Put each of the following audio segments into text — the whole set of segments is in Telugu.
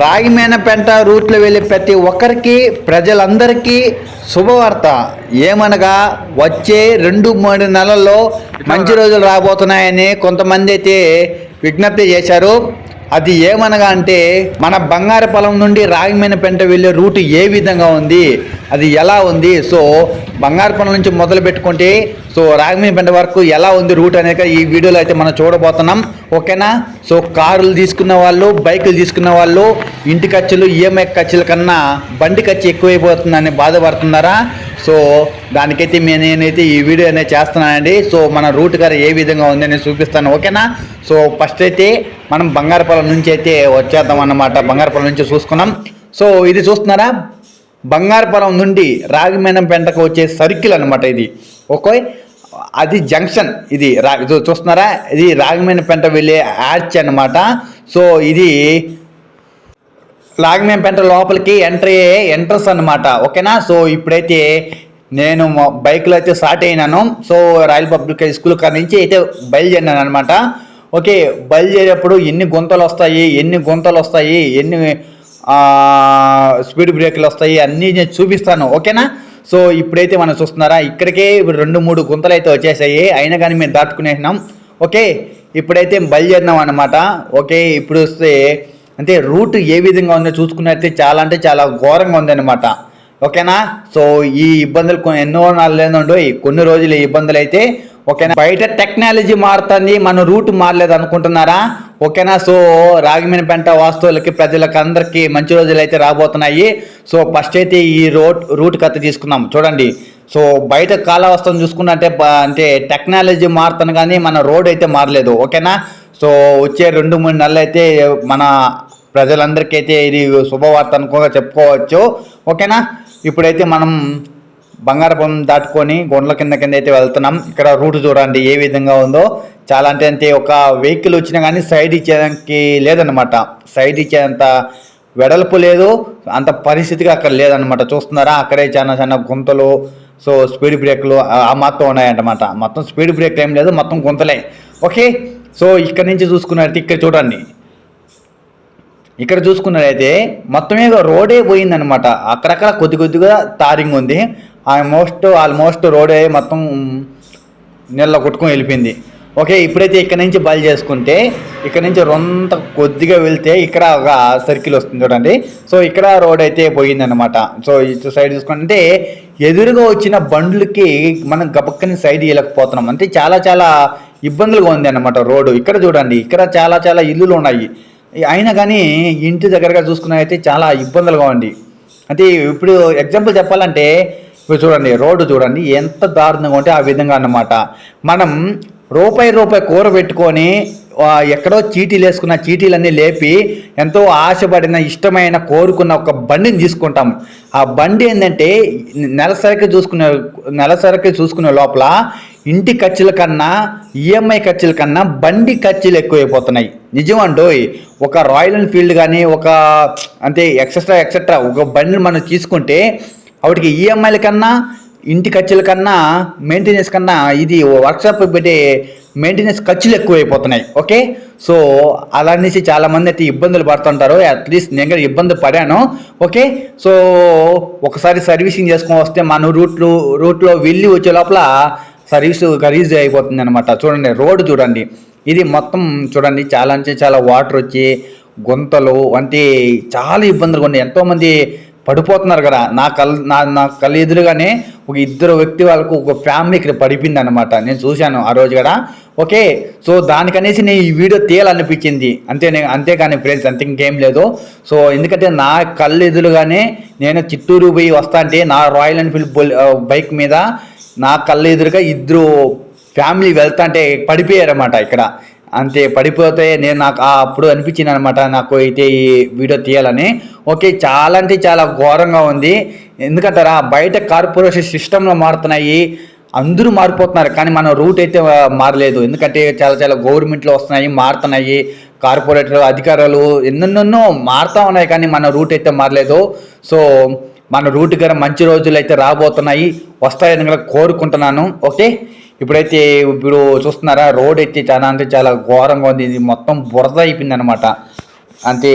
రాగిమేనపెంట రూట్లో వెళ్ళే ప్రతి ఒక్కరికి ప్రజలందరికీ శుభవార్త. ఏమనగా వచ్చే రెండు మూడు నెలల్లో మంచి రోజులు రాబోతున్నాయని కొంతమంది అయితే విజ్ఞప్తి చేశారు. అది ఏమనగా అంటే మన బంగారు పొలం నుండి రాగిమేనపెంట వెళ్ళే రూట్ ఏ విధంగా ఉంది అది ఎలా ఉంది? సో బంగారు పొలం నుంచి మొదలు పెట్టుకుంటే సో రాగిమేనపెంట వరకు ఎలా ఉంది రూట్ అనేది ఈ వీడియోలో అయితే మనం చూడబోతున్నాం. ఓకేనా? సో కారులు తీసుకున్న వాళ్ళు బైకులు తీసుకున్న వాళ్ళు ఇంటి ఖర్చులు ఈఎంఐ ఖర్చుల కన్నా బండి ఖర్చు ఎక్కువైపోతుందని బాధపడుతున్నారా సో దానికైతే మే- నేనైతే ఈ వీడియో అనేది చేస్తున్నానండి. సో మన రూట్ గారు ఏ విధంగా ఉంది అనేది చూపిస్తాను. ఓకేనా? సో ఫస్ట్ అయితే మనం బంగారపల్లం నుంచి అయితే వచ్చేద్దాం అన్నమాట. బంగారపల్లం నుంచి చూసుకున్నాం. సో ఇది చూస్తున్నారా? బంగారపురం నుండి రాగిమేనం పెంటకు వచ్చే సర్కిల్ అనమాట ఇది. ఓకే? అది జంక్షన్. ఇది రా ఇది చూస్తున్నారా? ఇది రాగమైన పెంట వెళ్ళే ఆర్చ్ అనమాట సో ఇది లాగమేం పెంట లోపలికి ఎంట్రీ అయ్యే ఎంట్రన్స్ ఓకేనా? సో ఇప్పుడైతే నేను బైక్లో అయితే స్టార్ట్ అయినాను. So royal public high school కాడ నుంచి అయితే బయలుదేరినాను అనమాట ఓకే బయలుదేరేటప్పుడు ఎన్ని గుంతలు వస్తాయి ఎన్ని గుంతలు వస్తాయి ఎన్ని స్పీడ్ బ్రేక్లు వస్తాయి అన్నీ నేను చూపిస్తాను. ఓకేనా? సో ఇప్పుడైతే మనం చూస్తున్నారా ఇక్కడికే ఇప్పుడు రెండు మూడు గుంతలు అయితే వచ్చేసాయి. అయినా కానీ మేము దాటుకునేసినాం. ఓకే ఇప్పుడైతే బయలుదేరినాం అనమాట ఓకే ఇప్పుడు వస్తే అంటే రూట్ ఏ విధంగా ఉందో చూసుకున్నట్లయితే చాలా అంటే చాలా ఘోరంగా ఉందన్నమాట. ఓకేనా? సో ఈ ఇబ్బందులు ఎన్నో నాలుగు కొన్ని రోజులు ఈ ఇబ్బందులు అయితే ఓకేనా? బయట టెక్నాలజీ మారుతుంది మన రూట్ మారలేదు అనుకుంటున్నారా ఓకేనా? సో రాగిమిన పెంట వాస్తువులకి ప్రజలకు అందరికీ మంచి రోజులు అయితే రాబోతున్నాయి. సో ఫస్ట్ అయితే ఈ రోడ్ రూట్ కథ తీసుకున్నాం చూడండి. సో బయట కాలావస్థను చూసుకున్నట్టే అంటే టెక్నాలజీ మారుతాను కానీ మన రోడ్ అయితే మారలేదు. ఓకేనా? సో వచ్చే రెండు మూడు నెలలు అయితే మన ప్రజలందరికీ అయితే ఇది శుభవార్త అనుకోగా చెప్పుకోవచ్చు. ఓకేనా? ఇప్పుడైతే మనం బంగారపురం దాటుకొని గొండ్ల కింద కింద అయితే వెళ్తున్నాం. ఇక్కడ రూట్ చూడండి ఏ విధంగా ఉందో. చాలా అంటే అంతే ఒక వెహికల్ వచ్చినా కానీ సైడ్ ఇచ్చేదానికి లేదనమాట సైడ్ ఇచ్చేంత వెడల్పు లేదు అంత పరిస్థితిగా అక్కడ లేదనమాట చూస్తున్నారా? అక్కడే చాలా చిన్న గుంతలు సో స్పీడ్ బ్రేక్లు ఆ- మాత్రం మొత్తం మొత్తం స్పీడ్ బ్రేక్ ఏం లేదు మొత్తం గుంతలే. ఓకే సో ఇక్కడ నుంచి చూసుకున్నట్టు ఇక్కడ చూడండి. ఇక్కడ చూసుకున్నట్లయితే మీద రోడే పోయిందనమాట అక్కడక్కడ కొద్ది కొద్దిగా తారింగ్ ఉంది. ఆల్మోస్ట్ ఆల్మోస్ట్ రోడే మొత్తం నీళ్ళ కొట్టుకొని వెళ్ళిపోయింది. ఓకే ఇప్పుడైతే ఇక్కడ నుంచి బయలు చేసుకుంటే ఇక్కడ నుంచి రొంత కొద్దిగా వెళ్తే ఇక్కడ ఒక సర్కిల్ వస్తుంది చూడండి. సో ఇక్కడ రోడ్ అయితే పోయిందనమాట సో ఇటు సైడ్ చూసుకుంటే ఎదురుగా వచ్చిన బండ్లకి మనం గబక్కని సైడ్ ఇవ్వలేకపోతున్నాం అంటే చాలా చాలా ఇబ్బందులుగా ఉంది అనమాట రోడ్డు ఇక్కడ చూడండి ఇక్కడ చాలా చాలా ఇల్లులు ఉన్నాయి. అయినా కానీ ఇంటి దగ్గరగా చూసుకున్నైతే చాలా ఇబ్బందులుగా ఉంది. అంటే ఇప్పుడు ఎగ్జాంపుల్ చెప్పాలంటే ఇప్పుడు చూడండి రోడ్డు చూడండి ఎంత దారుణంగా ఉంటే ఆ విధంగా అన్నమాట. మనం రూపాయి రూపాయి కూర పెట్టుకొని ఎక్కడో చీటీలు వేసుకున్న చీటీలన్నీ లేపి ఎంతో ఆశపడిన ఇష్టమైన కోరుకున్న ఒక బండిని తీసుకుంటాం. ఆ బండి ఏంటంటే నెలసరికి చూసుకునే నెలసరికి చూసుకునే లోపల ఇంటి ఖర్చుల కన్నా ఈఎంఐ ఖర్చుల కన్నా బండి ఖర్చులు ఎక్కువైపోతున్నాయి. నిజం నిజమండోయ్ ఒక రాయల్ ఎన్ఫీల్డ్ కానీ ఒక అంటే ఎక్సెట్రా ఎక్సెట్రా ఒక బండిని మనం తీసుకుంటే వాటికి ఈఎంఐల కన్నా ఇంటి ఖర్చుల కన్నా మెయింటెనెన్స్ కన్నా ఇది వర్క్షాప్ పెట్టే మెయింటెనెన్స్ ఖర్చులు ఎక్కువైపోతున్నాయి. ఓకే సో అలా అనేసి చాలామంది అయితే ఇబ్బందులు పడుతుంటారు. అట్లీస్ట్ నేను కూడా ఇబ్బంది పడాను. ఓకే సో ఒకసారి సర్వీసింగ్ చేసుకొని వస్తే మన రూట్లో రూట్లో వెళ్ళి వచ్చే లోపల సర్వీస్ ఖరీదు అయిపోతుంది అనమాట చూడండి రోడ్డు చూడండి. ఇది మొత్తం చూడండి చాలా అంటే చాలా వాటర్ వచ్చి గుంతలు అంటే చాలా ఇబ్బందులు ఉన్నాయి. ఎంతోమంది పడిపోతున్నారు కదా. నా కల్ నా నా కళ్ళు ఎదురుగానే ఒక ఇద్దరు వ్యక్తి వాళ్ళకు ఒక ఫ్యామిలీ ఇక్కడ పడిపోయింది అనమాట నేను చూశాను ఆ రోజు కూడా ఓకే సో దానికనేసి నేను ఈ వీడియో తీయాలనిపించింది. అంతే నే- అంతేగాని ఫ్రెండ్స్ అంతే ఇంకేం లేదు. సో ఎందుకంటే నా కళ్ళు ఎదురుగానే నేను చిత్తూరు పోయి వస్తా అంటే నా రాయల్ ఎన్ఫీల్డ్ బైక్ మీద నా కళ్ళు ఎదురుగా ఇద్దరు ఫ్యామిలీ వెళ్తా అంటే పడిపోయారన్నమాట ఇక్కడ. అంతే పడిపోతే నేను నాకు ఆ అప్పుడు అనిపించింది అనమాట నాకు అయితే ఈ వీడియో తీయాలని. ఓకే చాలా అంటే చాలా ఘోరంగా ఉంది. ఎందుకంటారా బయట కార్పొరేషన్ సిస్టంలో మారుతున్నాయి అందరూ మారిపోతున్నారు కానీ మన రూట్ అయితే మారలేదు. ఎందుకంటే చాలా చాలా గవర్నమెంట్లో వస్తున్నాయి మారుతున్నాయి కార్పొరేటర్ అధికారులు ఎన్నెన్నెన్నో మారుతా ఉన్నాయి కానీ మన రూట్ అయితే మారలేదు. సో మన రూట్ గారు మంచి రోజులు అయితే రాబోతున్నాయి వస్తాయని కూడా కోరుకుంటున్నాను. ఓకే? ఇప్పుడైతే ఇప్పుడు చూస్తున్నారా రోడ్ అయితే చాలా అంటే చాలా ఘోరంగా ఉంది. ఇది మొత్తం బురద అయిపోయింది అనమాట అంటే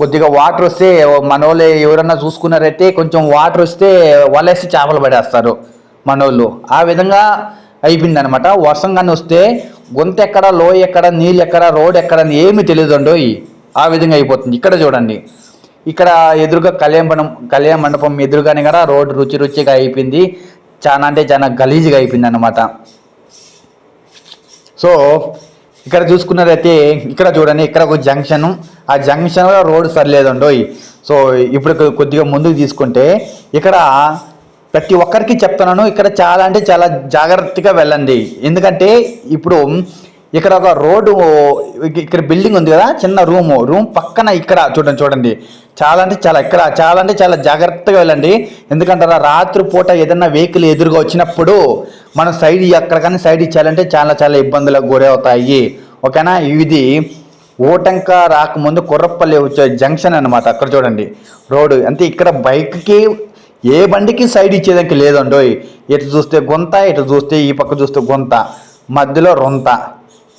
కొద్దిగా వాటర్ వస్తే మన వాళ్ళు ఎవరన్నా చూసుకున్నారైతే కొంచెం వాటర్ వస్తే వలేసి చేపలు పడేస్తారు మనోళ్ళు. ఆ విధంగా అయిపోయింది అనమాట వర్షం కానీ వస్తే గొంత ఎక్కడ లోయ ఎక్కడ నీళ్ళు ఎక్కడ రోడ్ ఎక్కడ అని ఏమీ తెలియదు ఆ విధంగా అయిపోతుంది. ఇక్కడ చూడండి. ఇక్కడ ఎదురుగా కళ్యాణ మండపం కళ్యాణ మండపం ఎదురుగానే కూడా రోడ్డు రుచి రుచిగా అయిపోయింది. చాలా అంటే చాలా గలీజ్గా అయిపోయింది అనమాట సో ఇక్కడ చూసుకున్నదైతే ఇక్కడ చూడండి ఇక్కడ ఒక జంక్షన్ ఆ జంక్షన్లో రోడ్ సరిలేదండోయ్. సో ఇప్పుడు కొద్దిగా ముందుకు తీసుకుంటే ఇక్కడ ప్రతి ఒక్కరికి చెప్తున్నాను ఇక్కడ చాలా అంటే చాలా జాగ్రత్తగా వెళ్ళండి. ఎందుకంటే ఇప్పుడు ఇక్కడ ఒక రోడ్డు ఇక్కడ బిల్డింగ్ ఉంది కదా చిన్న రూము. రూమ్ పక్కన ఇక్కడ చూడండి చూడండి. చాలా అంటే చాలా ఇక్కడ చాలా అంటే చాలా జాగ్రత్తగా వెళ్ళండి. ఎందుకంటే రాత్రిపూట ఏదైనా వెహికల్ ఎదురుగా వచ్చినప్పుడు మనం సైడ్ ఎక్కడ కానీ సైడ్ ఇచ్చాలంటే చాలా చాలా ఇబ్బందులకు గురవుతాయి. ఓకేనా? ఇది ఓటంక రాకముందు కుర్రపల్లి వచ్చే జంక్షన్ అనమాట అక్కడ చూడండి. రోడ్డు. అంటే ఇక్కడ బైక్కి ఏ బండికి సైడ్ ఇచ్చేదానికి లేదండి ఇటు చూస్తే గుంత ఇటు చూస్తే ఈ పక్క చూస్తే గుంత. మధ్యలో రొంత.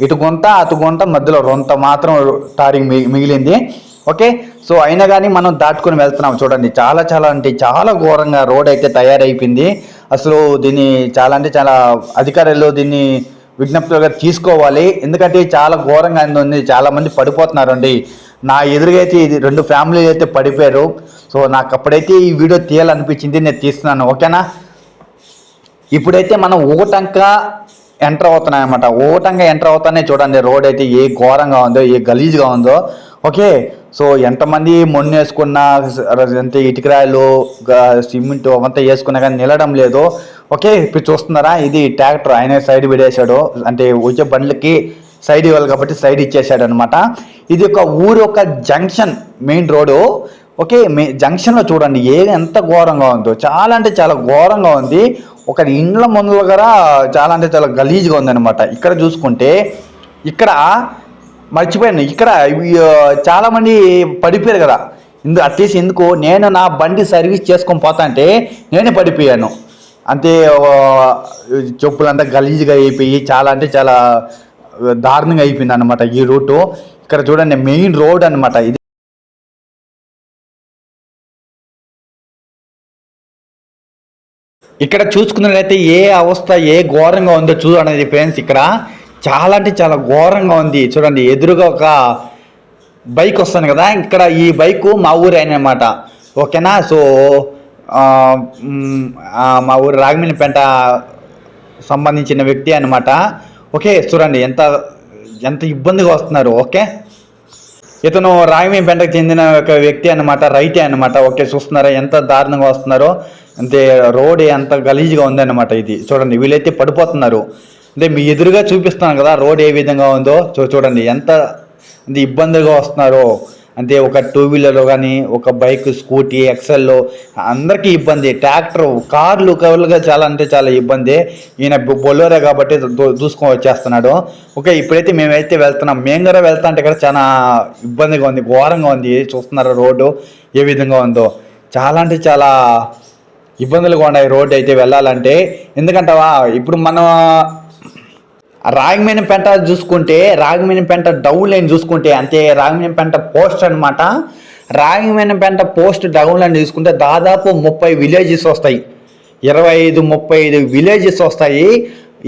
ఇటు గుంత అటు గుంత మధ్యలో రొంత మాత్రం టారింగ్ మిగి- మిగిలింది. ఓకే? సో అయినా కానీ మనం దాటుకొని వెళ్తున్నాం చూడండి. చాలా చాలా అంటే చాలా ఘోరంగా రోడ్ అయితే తయారైపోయింది. అసలు దీన్ని చాలా అంటే చాలా అధికారులు దీన్ని విజ్ఞప్తిగా తీసుకోవాలి. ఎందుకంటే చాలా ఘోరంగా ఉంది. చాలామంది పడిపోతున్నారు అండి. నా ఎదురుగా అయితే ఇది రెండు ఫ్యామిలీలు అయితే పడిపోయారు. సో నాకు అప్పుడైతే ఈ వీడియో తీయాలనిపించింది నేను తీస్తున్నాను. ఓకేనా? ఇప్పుడైతే మనం ఊటంక ఎంటర్ అవుతున్నాయి అనమాట ఊటంగా ఎంటర్ అవుతానే చూడండి. రోడ్ అయితే ఏ ఘోరంగా ఉందో ఏ గలీజ్గా ఉందో. ఓకే? సో ఎంతమంది మొన్న వేసుకున్న ఎంత ఇటుకరాయలు సిమెంట్ అవంతా వేసుకున్నా కానీ నిలడం లేదు. ఓకే? ఇప్పుడు చూస్తున్నారా? ఇది ట్రాక్టర్. ఆయన సైడ్ విడేశాడు అంటే వచ్చే బండ్లకి సైడ్ ఇవ్వాలి కాబట్టి సైడ్ ఇచ్చేసాడు అనమాట ఇది ఒక ఊరు ఒక జంక్షన్ మెయిన్ రోడ్డు. ఓకే? మే జంక్షన్లో చూడండి. ఏ ఎంత ఘోరంగా ఉందో. చాలా అంటే చాలా ఘోరంగా ఉంది. ఒక ఇండ్ల ముందు దగ్గర చాలా అంటే చాలా గలీజ్గా ఉందన్నమాట. ఇక్కడ చూసుకుంటే ఇక్కడ మర్చిపోయాను. ఇక్కడ చాలామంది పడిపోయారు కదా. ఇందు అట్లీస్ట్ ఎందుకు నేను నా బండి సర్వీస్ చేసుకొని పోతా అంటే నేనే పడిపోయాను. అంతే చెప్పులంతా గలీజ్గా అయిపోయి చాలా అంటే చాలా దారుణంగా అయిపోయింది అనమాట ఈ రూటు. ఇక్కడ చూడండి మెయిన్ రోడ్ అన్నమాట. ఇది ఇక్కడ చూసుకున్నట్లయితే ఏ అవస్థ ఏ ఘోరంగా ఉందో చూడండి ఫ్రెండ్స్ ఇక్కడ చాలా అంటే చాలా ఘోరంగా ఉంది. చూడండి ఎదురుగా ఒక బైక్ వస్తుంది కదా ఇక్కడ ఈ బైక్ మా ఊరు అయినమాట ఓకేనా? సో మా ఊరు రాగమినిపేట సంబంధించిన వ్యక్తి అనమాట ఓకే చూడండి ఎంత ఎంత ఇబ్బందిగా వస్తున్నారు ఓకే? ఇతను రాయమేపేటకు చెందిన ఒక వ్యక్తి అన్నమాట రైతే అన్నమాట. ఓకే చూస్తున్నారా ఎంత దారుణంగా వస్తున్నారో. అంటే రోడ్ ఎంత గలీజ్గా ఉందన్నమాట ఇది. చూడండి వీళ్ళైతే పడిపోతున్నారు. అంటే మీ ఎదురుగా చూపిస్తున్నాను కదా రోడ్ ఏ విధంగా ఉందో. చూ చూడండి ఎంత ఇబ్బందిగా వస్తున్నారో. అంటే ఒక టూ వీలర్లో కానీ ఒక బైక్ స్కూటీ ఎక్సెల్లో అందరికీ ఇబ్బంది. ట్రాక్టర్ కార్లు కవర్లుగా చాలా అంటే చాలా ఇబ్బంది. ఈయన బొలోరే కాబట్టి దూ- వచ్చేస్తున్నాడు. ఓకే ఇప్పుడైతే మేమైతే వెళ్తున్నాం. మేము కూడా వెళ్తా అంటే కూడా చాలా ఇబ్బందిగా ఉంది ఘోరంగా ఉంది. చూస్తున్నారు రోడ్డు? ఏ విధంగా ఉందో? చాలా అంటే చాలా ఇబ్బందులుగా ఉన్నాయి రోడ్డు అయితే వెళ్ళాలంటే. ఎందుకంటావా ఇప్పుడు మనం రాగమేనిపేట చూసుకుంటే రాగమేనిపేట డౌన్ లైన్ చూసుకుంటే అంటే రాగమేనిపేట పోస్ట్ అనమాట రాగమేనిపేట పోస్ట్ డౌన్ లైన్ చూసుకుంటే దాదాపు ముప్పై విలేజెస్ వస్తాయి. ఇరవై ఐదు ముప్పై ఐదు విలేజెస్ వస్తాయి.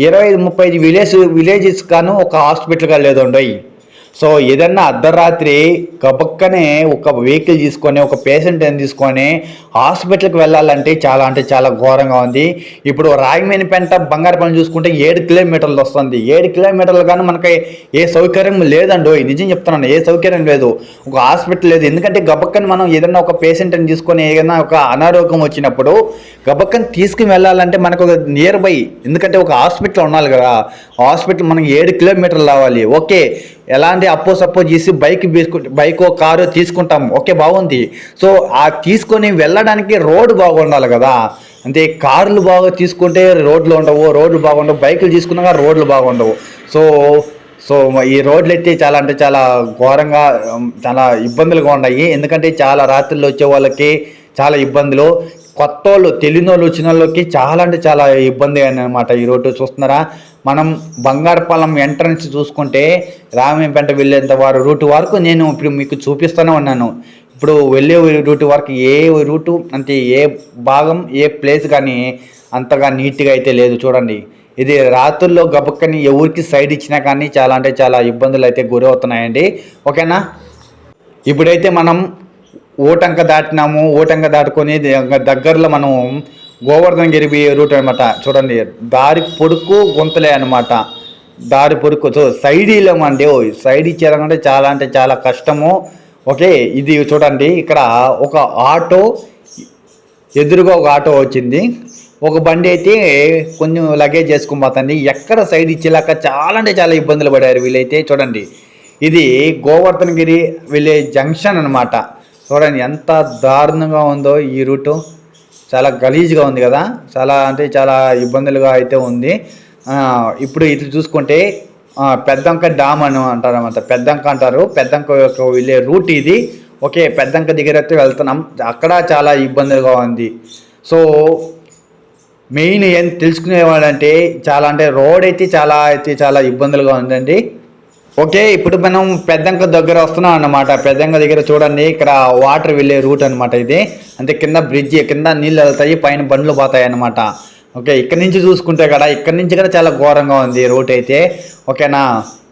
ఇరవై ఐదు ముప్పై ఐదు విలేజ్ విలేజెస్ కాను ఒక హాస్పిటల్గా లేదు ఉండయి సో ఏదన్నా అర్ధరాత్రి గబక్కనే ఒక వెహికల్ తీసుకొని ఒక పేషెంట్ తీసుకొని హాస్పిటల్కి వెళ్ళాలంటే చాలా అంటే చాలా ఘోరంగా ఉంది. ఇప్పుడు రాయమేనిపేట బంగారపల్లి చూసుకుంటే ఏడు కిలోమీటర్లు వస్తుంది. ఏడు కిలోమీటర్లు కానీ మనకి ఏ సౌకర్యం లేదండో. నిజం చెప్తున్నాను ఏ సౌకర్యం లేదు. ఒక హాస్పిటల్ లేదు. ఎందుకంటే గబక్కని మనం ఏదన్నా ఒక పేషెంట్ని తీసుకొని ఏదైనా ఒక అనారోగ్యం వచ్చినప్పుడు గబక్కని తీసుకుని వెళ్ళాలంటే మనకు ఒక నియర్ బై ఎందుకంటే ఒక హాస్పిటల్ ఉండాలి కదా. హాస్పిటల్ మనకి ఏడు కిలోమీటర్లు రావాలి. ఓకే ఎలాంటి అప్పో సప్పో చేసి బైక్ బైక్ కారు తీసుకుంటాం. ఓకే బాగుంది. సో ఆ తీసుకొని వెళ్ళడానికి రోడ్డు బాగుండాలి కదా. అంటే కార్లు బాగా తీసుకుంటే రోడ్లు ఉండవు రోడ్లు బాగుండవు బైకులు తీసుకున్నాక రోడ్లు బాగుండవు. సో సో ఈ రోడ్లు అయితే చాలా అంటే చాలా ఘోరంగా చాలా ఇబ్బందులుగా ఉన్నాయి. ఎందుకంటే చాలా రాత్రులు వచ్చే వాళ్ళకి చాలా ఇబ్బందులు. కొత్త వాళ్ళు తెలియని వాళ్ళు వచ్చిన వాళ్ళకి చాలా అంటే చాలా ఇబ్బంది అనమాట ఈ రోడ్డు. చూస్తున్నారా? మనం బంగారపాలెం ఎంట్రన్స్ చూసుకుంటే రామేపేట వెళ్ళేంత వారు రూట్ వరకు నేను ఇప్పుడు మీకు చూపిస్తూనే ఉన్నాను. ఇప్పుడు వెళ్ళే రూట్ వరకు ఏ రూటు అంటే ఏ భాగం ఏ ప్లేస్ కానీ అంతగా నీట్గా అయితే లేదు చూడండి. ఇది రాత్రుల్లో గబక్కని ఎవరికి సైడ్ ఇచ్చినా కానీ చాలా అంటే చాలా ఇబ్బందులు అయితే గురవుతున్నాయండి. ఓకేనా? ఇప్పుడైతే మనం ఓటంక దాటినాము. ఓటంక దాటుకొని దగ్గరలో మనం గోవర్ధన్ గిరి రూట్ అనమాట చూడండి దారి పొడుకు గుంతలే అనమాట దారి పొడుకు సో సైడ్ ఇవ్వమండి ఓ సైడ్ ఇచ్చేయాలంటే చాలా అంటే చాలా కష్టము. ఓకే ఇది చూడండి ఇక్కడ ఒక ఆటో ఎదురుగా ఒక ఆటో వచ్చింది. ఒక బండి అయితే కొంచెం లగేజ్ చేసుకుని పోతుంది. ఎక్కడ సైడ్ ఇచ్చేలాక చాలా అంటే చాలా ఇబ్బందులు పడారు వీళ్ళైతే చూడండి. ఇది గోవర్ధనగిరి వెళ్ళే జంక్షన్ అన్నమాట. చూడండి ఎంత దారుణంగా ఉందో ఈ రూటు. చాలా గలీజ్గా ఉంది కదా? చాలా అంటే చాలా ఇబ్బందులుగా అయితే ఉంది. ఇప్పుడు ఇది చూసుకుంటే పెద్దంక డామ్ అని అంటారు అనమాట పెద్దంక అంటారు. పెద్దంక యొక్క వెళ్ళే రూట్ ఇది. ఓకే పెద్దంక దగ్గర అయితే వెళ్తున్నాం. అక్కడ చాలా ఇబ్బందులుగా ఉంది. సో మెయిన్ ఏం తెలుసుకునేవాడంటే చాలా అంటే రోడ్ అయితే చాలా అయితే చాలా ఇబ్బందులుగా ఉందండి. ఓకే ఇప్పుడు మనం పెద్దంక దగ్గర వస్తున్నాం అన్నమాట. పెద్దంక దగ్గర చూడండి ఇక్కడ వాటర్ వెళ్ళే రూట్ అన్నమాట ఇది. అంటే కింద బ్రిడ్జ్ కింద నీళ్ళు వెళ్తాయి పైన బండ్లు పోతాయి అన్నమాట. ఓకే ఇక్కడ నుంచి చూసుకుంటే కదా ఇక్కడ నుంచి కూడా చాలా ఘోరంగా ఉంది రూట్ అయితే. ఓకేనా?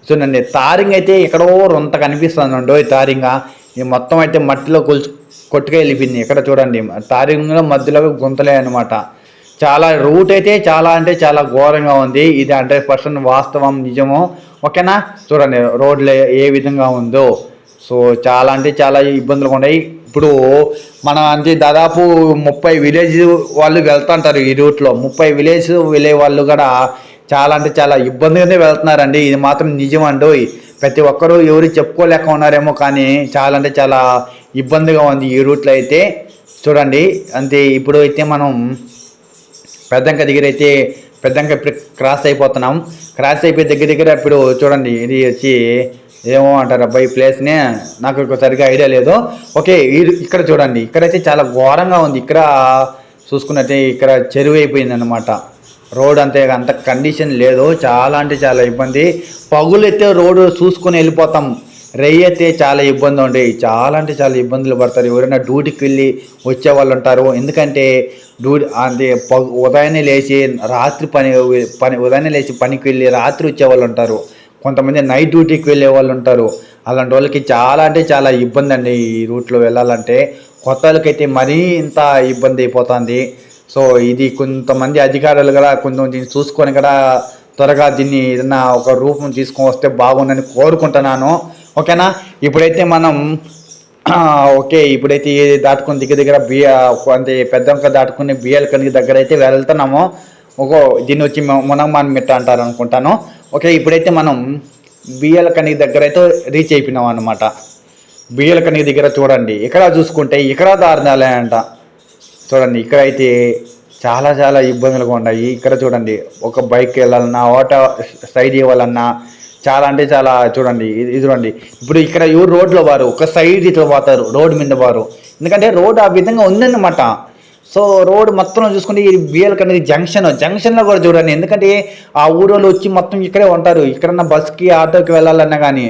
చూడండి తారింగ్ అయితే ఎక్కడో రొంత కనిపిస్తుందండి ఈ తారింగ. ఈ మొత్తం అయితే మట్టిలో కొలుచు కొట్టుకు వెళ్ళిపోయింది ఇక్కడ చూడండి తారింగ్లో మధ్యలో గుంతలే అన్నమాట. చాలా రూట్ అయితే చాలా అంటే చాలా ఘోరంగా ఉంది. ఇది హండ్రెడ్ పర్సెంట్ వాస్తవం నిజము? ఓకేనా? చూడండి రోడ్లు ఏ విధంగా ఉందో. సో చాలా అంటే చాలా ఇబ్బందులు ఉన్నాయి. ఇప్పుడు మన అంటే దాదాపు ముప్పై విలేజ్ వాళ్ళు వెళ్తుంటారు ఈ రూట్లో ముప్పై విలేజ్ వెళ్ళే వాళ్ళు కూడా చాలా అంటే చాలా ఇబ్బందిగానే వెళ్తున్నారండి. ఇది మాత్రం నిజం అండి ప్రతి ఒక్కరూ ఎవరు చెప్పుకోలేక ఉన్నారేమో కానీ చాలా అంటే చాలా ఇబ్బందిగా ఉంది ఈ రూట్లో అయితే. చూడండి అంతే. ఇప్పుడు అయితే మనం పెద్దంక దగ్గర అయితే పెద్దంక ఇప్పుడు క్రాస్ అయిపోతున్నాం. క్రాస్ అయిపోయి దగ్గర దగ్గర ఇప్పుడు చూడండి ఇది వచ్చి ఏమో అంటారు అబ్బాయి ప్లేస్నే నాకు సరిగ్గా ఐడియా లేదు. ఓకే ఇక్కడ చూడండి ఇక్కడైతే చాలా ఘోరంగా ఉంది. ఇక్కడ చూసుకున్నట్టే ఇక్కడ చెరువు అయిపోయింది అనమాట రోడ్ అంతే అంత కండిషన్ లేదు. చాలా అంటే చాలా ఇబ్బంది. పగులైతే రోడ్డు చూసుకొని వెళ్ళిపోతాం. రెయ్యి అయితే చాలా ఇబ్బంది ఉండే చాలా అంటే చాలా ఇబ్బందులు పడతారు. ఎవరైనా డ్యూటీకి వెళ్ళి వచ్చే వాళ్ళు ఉంటారు. ఎందుకంటే డ్యూటీ అంటే ఉదయాన్నే లేచి రాత్రి పని పని ఉదయాన్నే లేచి పనికి వెళ్ళి రాత్రి వచ్చే వాళ్ళు ఉంటారు. కొంతమంది నైట్ డ్యూటీకి వెళ్ళే వాళ్ళు ఉంటారు. అలాంటి వాళ్ళకి చాలా అంటే చాలా ఇబ్బంది అండి ఈ రూట్లో వెళ్ళాలంటే. కొత్త వాళ్ళకైతే మరీ ఇంత ఇబ్బంది అయిపోతుంది. సో ఇది కొంతమంది అధికారులు కూడా కొంచెం దీన్ని చూసుకొని కూడా త్వరగా దీన్ని ఏదన్నా ఒక రూపం తీసుకొని వస్తే బాగుందని కోరుకుంటున్నాను. ఓకేనా? ఇప్పుడైతే మనం ఓకే ఇప్పుడైతే దాటుకుని దగ్గర దగ్గర బియ్య అంటే పెద్దంక దాటుకుని బియ్యాల కనికి దగ్గర అయితే వెళ్తున్నాము ఒక దీన్ని వచ్చి మునమాన్ మిట్ట అంటారు అనుకుంటాను. ఓకే ఇప్పుడైతే మనం బియ్యాల కనికి దగ్గర అయితే రీచ్ అయిపోయినాం అనమాట బియ్యాల కనికి దగ్గర చూడండి ఇక్కడ చూసుకుంటే ఇక్కడ దారుణాలే అంట. చూడండి ఇక్కడ అయితే చాలా చాలా ఇబ్బందులుగా ఉన్నాయి. ఇక్కడ చూడండి ఒక బైక్ వెళ్ళాలన్నా ఆటో సైడ్ ఇవ్వాలన్నా చాలా అంటే చాలా చూడండి ఇది చూడండి. ఇప్పుడు ఇక్కడ ఎవరు రోడ్లో వారు ఒక సైడ్ ఇట్లా పోతారు రోడ్ మీద వారు. ఎందుకంటే రోడ్ ఆ విధంగా ఉందన్నమాట. సో రోడ్ మొత్తం చూసుకుంటే ఈ బిఎల్ అనేది జంక్షన్ జంక్షన్లో కూడా చూడండి. ఎందుకంటే ఆ ఊరోళ్ళు వచ్చి మొత్తం ఇక్కడే ఉంటారు. ఇక్కడన్నా బస్కి ఆటోకి వెళ్ళాలన్నా కానీ.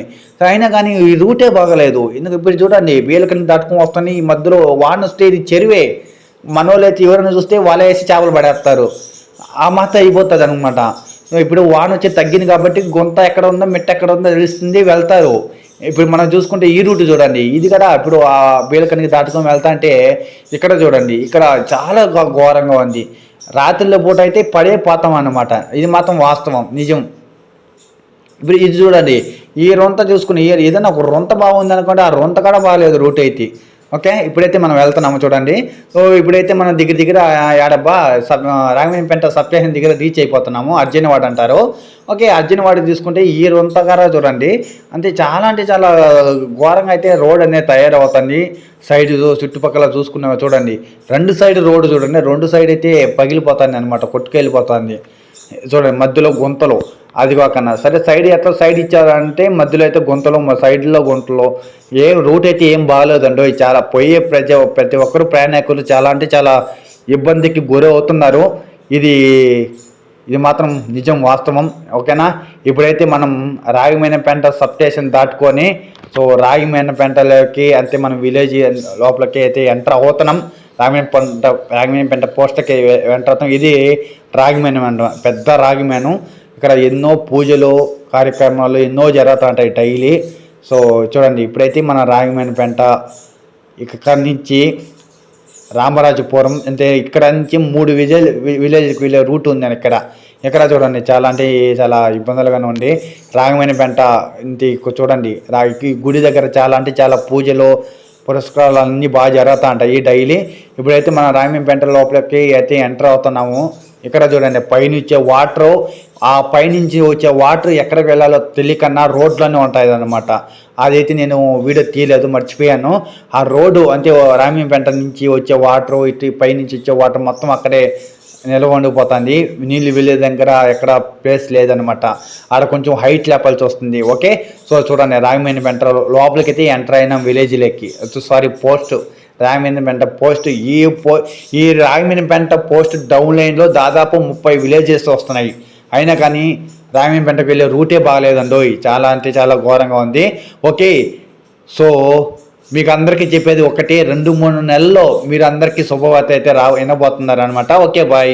అయినా కానీ ఈ రూటే బాగలేదు. ఎందుకు ఇప్పుడు చూడండి బిఎల్ కన్నీ దాటుకొని వస్తాను ఈ మధ్యలో వాన వస్తే ఇది చెరువే. మనోళ్ళు అయితే ఎవరైనా చూస్తే వాళ్ళే వేసి చేపలు పడేస్తారు. ఆ మాత్రం అయిపోతుంది అనమాట ఇప్పుడు వాన వచ్చి తగ్గింది కాబట్టి గుంత ఎక్కడ ఉందో మిట్ట ఎక్కడ ఉందో తెలుస్తుంది వెళ్తారు. ఇప్పుడు మనం చూసుకుంటే ఈ రూట్ చూడండి. ఇది కూడా ఇప్పుడు ఆ బీలకనికి దాటుకొని వెళ్తా అంటే ఇక్కడ చూడండి. ఇక్కడ చాలా ఘోరంగా ఉంది. రాత్రిలో పూట అయితే పడే పోతాం అన్నమాట. ఇది మాత్రం వాస్తవం నిజం. ఇప్పుడు ఇది చూడండి. ఈ రొంత చూసుకుని ఏదైనా ఒక రొంత బాగుంది అనుకోండి ఆ రొంత కూడా బాగాలేదు రూట్ అయితే. ఓకే? ఇప్పుడైతే మనం వెళ్తున్నాము చూడండి. సో ఇప్పుడైతే మనం దగ్గర దగ్గర యాడబ్బా సబ్ రాఘవేంపేట సబ్ స్టేషన్ దగ్గర రీచ్ అయిపోతున్నాము. అర్జునవాడ అంటారు. ఓకే అర్జునవాడ తీసుకుంటే ఈ రొంతగారా చూడండి. అంటే చాలా అంటే చాలా ఘోరంగా అయితే రోడ్ అనేది తయారవుతుంది. సైడ్ చుట్టుపక్కల చూసుకున్నా చూడండి. రెండు సైడ్ రోడ్డు చూడండి. రెండు సైడ్ అయితే పగిలిపోతుంది అనమాట కొట్టుకెళ్ళిపోతుంది. చూడండి మధ్యలో గుంతలు. అది కాకన్నా. సరే సైడ్ ఎట్లా సైడ్ ఇచ్చారంటే మధ్యలో అయితే గుంతలు సైడ్లో గుంతలో. ఏం రూట్ అయితే ఏం బాగాలేదండి. చాలా పోయే ప్రతి ప్రతి ఒక్కరు ప్రయాణికులు చాలా అంటే చాలా ఇబ్బందికి గురి అవుతున్నారు. ఇది ఇది మాత్రం నిజం వాస్తవం. ఓకేనా? ఇప్పుడైతే మనం రాగిమైన పెంట సబ్ స్టేషన్ దాటుకొని సో రాగిమైన పెంటలోకి అంతే మనం విలేజ్ లోపలికి అయితే ఎంటర్ అవుతున్నాం. రాగిమైన పంట రాగిమైన పెంట పోస్టర్కి ఎంటర్ అవుతాం ఇది రాగిమైన పెద్ద రాగిమేను ఇక్కడ ఎన్నో పూజలు కార్యక్రమాలు ఎన్నో జరుగుతుంటాయి డైలీ. సో చూడండి ఇప్పుడైతే మన రాగిమైన పెంట ఇక్కడ నుంచి రామరాజపురం అంటే ఇక్కడ నుంచి మూడు విలేజ్ విలేజ్కి వెళ్ళే రూట్ ఉంది ఇక్కడ. ఇక్కడ చూడండి చాలా అంటే చాలా ఇబ్బందులుగానే ఉంది. రాగమైన పెంట ఇంటి చూడండి రా గుడి దగ్గర చాలా అంటే చాలా పూజలు పురస్కారాలు అన్నీ బాగా జరుగుతూ ఉంటాయి డైలీ. ఇప్పుడైతే మన రాగమైన పెంట లోపలికి అయితే ఎంటర్ అవుతున్నాము. ఇక్కడ చూడండి పైనుంచే వాటర్ ఆ పైనుంచి వచ్చే వాటర్ ఎక్కడికి వెళ్ళాలో తెలియకన్నా రోడ్లోనే ఉంటాయి అనమాట అదైతే నేను వీడియో తీయలేదు మర్చిపోయాను. ఆ రోడ్డు అంటే రామీపేంట నుంచి వచ్చే వాటర్ ఇటు పైనుంచి వచ్చే వాటర్ మొత్తం అక్కడే నిల్వ ఉండిపోతుంది. నీళ్ళు వెళ్ళే దగ్గర ఎక్కడ ప్లేస్ లేదనమాట ఆడ కొంచెం హైట్ లేపాల్సి వస్తుంది ఓకే సో చూడండి రాగమైన పెంట లోపలికైతే ఎంటర్ అయినాం విలేజ్లోకి సారీ పోస్ట్ రాగమైన పెంట పోస్ట్ ఈ పో ఈ రాగమైన పెంట పోస్ట్ డౌన్ లైన్లో దాదాపు ముప్పై విలేజెస్ వస్తున్నాయి. అయినా కానీ రాగమైన పెంటకు వెళ్ళే రూటే బాగలేదండోయ్. చాలా అంటే చాలా ఘోరంగా ఉంది. ఓకే. సో మీకు అందరికీ చెప్పేది ఒకటి. రెండు మూడు నెలల్లో మీరు అందరికీ శుభవార్త అయితే రా వినబోతున్నారు అనమాట ఓకే బాయ్.